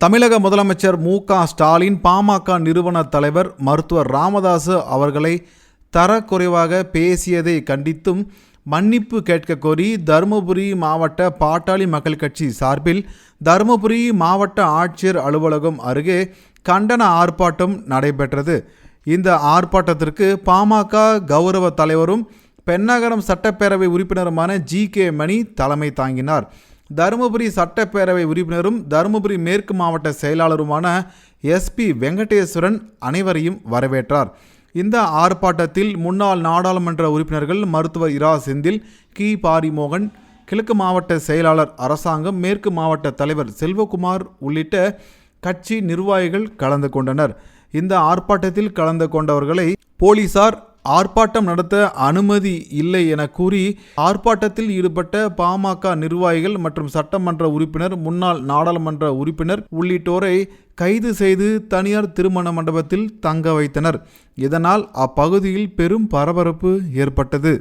தமிழக முதலமைச்சர் மு க ஸ்டாலின் பாமக நிறுவன தலைவர் மருத்துவர் ராமதாசு அவர்களை தரக்குறைவாக பேசியதை கண்டித்தும் மன்னிப்பு கேட்க கோரி தருமபுரி மாவட்ட பாட்டாளி மக்கள் கட்சி சார்பில் தருமபுரி மாவட்ட ஆட்சியர் அலுவலகம் அருகே கண்டன ஆர்ப்பாட்டம் நடைபெற்றது. இந்த ஆர்ப்பாட்டத்திற்கு பாமக கௌரவ தலைவரும் பெண்ணகரம் சட்டப்பேரவை உறுப்பினருமான ஜி கே மணி தலைமை தாங்கினார். தருமபுரி சட்டப்பேரவை உறுப்பினரும் தருமபுரி மேற்கு மாவட்ட செயலாளருமான எஸ்பி வெங்கடேஸ்வரன் அனைவரையும் வரவேற்றார். இந்த ஆர்ப்பாட்டத்தில் முன்னாள் நாடாளுமன்ற உறுப்பினர்கள் மருத்துவர் இரா செந்தில் கி. பாரிமோகன் கிழக்கு மாவட்ட செயலாளர் அரசாங்கம் மேற்கு மாவட்ட தலைவர் செல்வகுமார் உள்ளிட்ட கட்சி நிர்வாகிகள் கலந்து கொண்டனர். இந்த ஆர்ப்பாட்டத்தில் கலந்து கொண்டவர்களை போலீசார் ஆர்ப்பாட்டம் நடத்த அனுமதி இல்லை என கூறி ஆர்ப்பாட்டத்தில் ஈடுபட்ட பாமக நிர்வாகிகள் மற்றும் சட்டமன்ற உறுப்பினர் முன்னாள் நாடாளுமன்ற உறுப்பினர் உள்ளிட்டோரை கைது செய்து தனியார் திருமண மண்டபத்தில் தங்க வைத்தனர். இதனால் அப்பகுதியில் பெரும் பரபரப்பு ஏற்பட்டது.